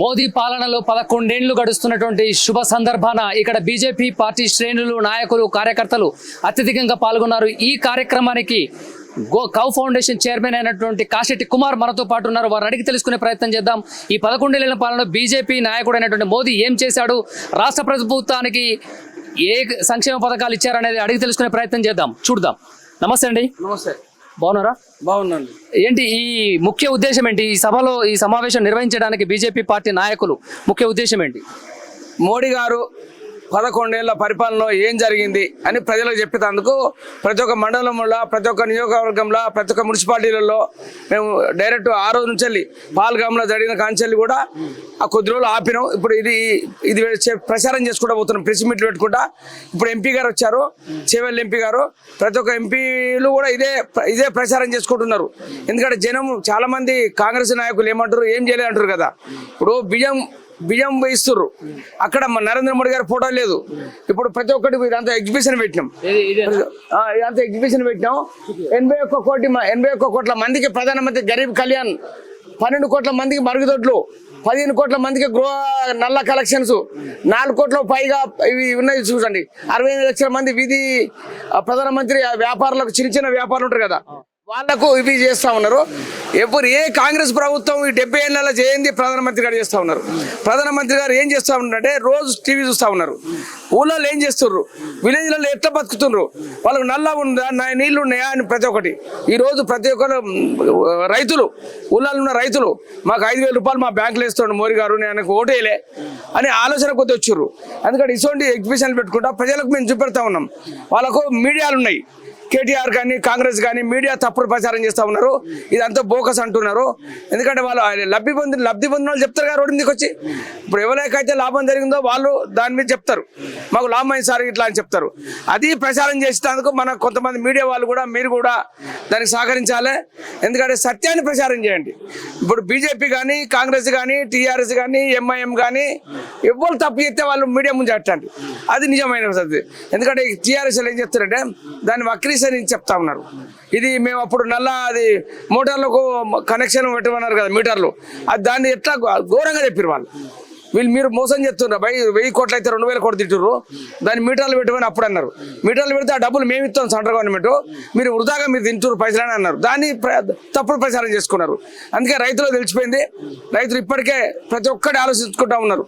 మోదీ పాలనలో పదకొండేళ్ళు గడుస్తున్నటువంటి శుభ సందర్భాన ఇక్కడ బీజేపీ పార్టీ శ్రేణులు నాయకులు కార్యకర్తలు అత్యధికంగా పాల్గొన్నారు. ఈ కార్యక్రమానికి గో కౌ ఫౌండేషన్ చైర్మన్ అయినటువంటి కాశెట్టి కుమార్ మనతో పాటు ఉన్నారు. వారు అడిగి తెలుసుకునే ప్రయత్నం చేద్దాం. ఈ పదకొండేళ్ళ పాలనలో బీజేపీ నాయకుడు అయినటువంటి మోదీ ఏం చేశాడు? రాష్ట్ర ప్రభుత్వానికి ఏ సంక్షేమ పథకాలు ఇచ్చారనేది అడిగి తెలుసుకునే ప్రయత్నం చేద్దాం. చూద్దాం. నమస్తే అండి. నమస్తే. బాగున్నారా? బాగున్నాను. ఏంటి ఈ ముఖ్య ఉద్దేశం ఏంటి? ఈ సభలో ఈ సమావేశం నిర్వహించడానికి బీజేపీ పార్టీ నాయకులు ముఖ్య ఉద్దేశం ఏంటి? మోడీ గారు పదకొండేళ్ళ పరిపాలనలో ఏం జరిగింది అని ప్రజలకు చెప్పేందుకు ప్రతి ఒక్క మండలంలో ప్రతి ఒక్క నియోజకవర్గంలో ప్రతి ఒక్క మున్సిపాలిటీలలో మేము డైరెక్ట్ ఆ రోజు నుంచి వెళ్ళి పాల్గాంలో జరిగిన కాంచెల్లి కూడా ఆ కొద్ది రోజులు ఆపినాం. ఇప్పుడు ఇది ఇది ప్రచారం చేసుకుంటూ పోతున్నాం. ప్రెస్ మీట్లు పెట్టుకుంటా. ఇప్పుడు ఎంపీ గారు వచ్చారు చేవెళ్ళ ఎంపీ గారు. ప్రతి ఒక్క ఎంపీలు కూడా ఇదే ఇదే ప్రచారం చేసుకుంటున్నారు. ఎందుకంటే జనం చాలా మంది కాంగ్రెస్ నాయకులు ఏమంటారు ఏం చేయలేదు అంటారు కదా. ఇప్పుడు బియ్యం బియ్యం వేయిస్తుర్రు అక్కడ మన నరేంద్ర మోడీ గారి ఫోటో లేదు. ఇప్పుడు ప్రతి ఒక్కటి ఇదంతా ఎగ్జిబిషన్ పెట్టినాం. ఇదంతా ఎగ్జిబిషన్ పెట్టినాం. ఎనభై ఒక్క కోటి ఎనభై ఒక్క కోట్ల మందికి ప్రధానమంత్రి గరీబ్ కళ్యాణ్ పన్నెండు కోట్ల మందికి మరుగుదొడ్లు పదిహేను కోట్ల మందికి గృహ నల్ల కలెక్షన్స్ నాలుగు కోట్ల పైగా ఇవి ఉన్నాయి చూడండి. అరవై లక్షల మంది వీధి ప్రధానమంత్రి ఆ వ్యాపారులకు చిన్న చిన్న వ్యాపారులు ఉంటారు కదా. వాళ్ళకు ఇవి చేస్తా ఉన్నారు. ఎప్పుడు ఏ కాంగ్రెస్ ప్రభుత్వం ఈ డెబ్బై ఏళ్ళ చేయండి ప్రధానమంత్రి గారు చేస్తా ఉన్నారు. ప్రధానమంత్రి గారు ఏం చేస్తా ఉన్నారంటే రోజు టీవీ చూస్తా ఉన్నారు. ఊళ్ళో ఏం చేస్తున్నారు విలేజ్లలో ఎట్లా బతుకుతున్నారు వాళ్ళకు నల్ల ఉందా? నా- నీళ్ళు ఉన్నాయా అని ప్రతి ఒక్కటి. ఈ రోజు ప్రతి ఒక్కరు రైతులు ఊళ్ళలో ఉన్న రైతులు మాకు ఐదు రూపాయలు మా బ్యాంకులో వేస్తున్నాడు మోరీ గారు నేను ఆయనకు ఓటేయలే అని ఆలోచన కొద్ది వచ్చారు అందుకని ఇటువంటి ఎగ్జిబిషన్లు పెట్టుకుంటా ప్రజలకు మేము చూపెడతా ఉన్నాం. వాళ్ళకు మీడియాలు ఉన్నాయి. కేటీఆర్ కానీ కాంగ్రెస్ కానీ మీడియా తప్పుడు ప్రచారం చేస్తా ఉన్నారు. ఇదంతా బోకస్ అంటున్నారు. ఎందుకంటే వాళ్ళు లబ్ధి పొంది లబ్ధి పొందిన వాళ్ళు చెప్తారు కదా రోడ్డు మీదకి వచ్చి. ఇప్పుడు ఎవరికైతే లాభం జరిగిందో వాళ్ళు దాని మీద చెప్తారు. మాకు లాభం అయింది సార్ ఇట్లా అని చెప్తారు. అది ప్రచారం చేసినందుకు మన కొంతమంది మీడియా వాళ్ళు కూడా మీరు కూడా దానికి సహకరించాలి. ఎందుకంటే సత్యాన్ని ప్రచారం చేయండి. ఇప్పుడు బీజేపీ కానీ కాంగ్రెస్ కానీ టీఆర్ఎస్ కానీ ఎంఐఎం కానీ ఎవరు తప్పు చేస్తే వాళ్ళు మీడియా ముందు అట్టండి. అది నిజమైన సత్యం ఎందుకంటే టీఆర్ఎస్ ఏం చెప్తారంటే దాన్ని వక్రీసని చెప్తా ఉన్నారు. ఇది మేము అప్పుడు నల్ల అది మోటార్లకు కనెక్షన్ పెట్టమన్నారు కదా మీటర్లు. అది దాన్ని ఎట్లా ఘోరంగా చెప్పారు వాళ్ళు. వీళ్ళు మీరు మోసం చేస్తున్నారు. బై వెయ్యి కోట్లు అయితే రెండు వేల కోట్లు తింటుర్రు దాన్ని మీటర్లు పెట్టమని అప్పుడు అన్నారు. మీటర్లు పెడితే ఆ డబ్బులు మేము ఇస్తాం సెంట్రల్ గవర్నమెంట్. మీరు వృధాగా మీరు తింటున్నారు పైసలని అన్నారు. దాన్ని తప్పుడు ప్రచారం చేసుకున్నారు. అందుకే రైతులు తెలిసిపోయింది. రైతులు ఇప్పటికే ప్రతి ఒక్కటి ఆలోచించుకుంటా ఉన్నారు.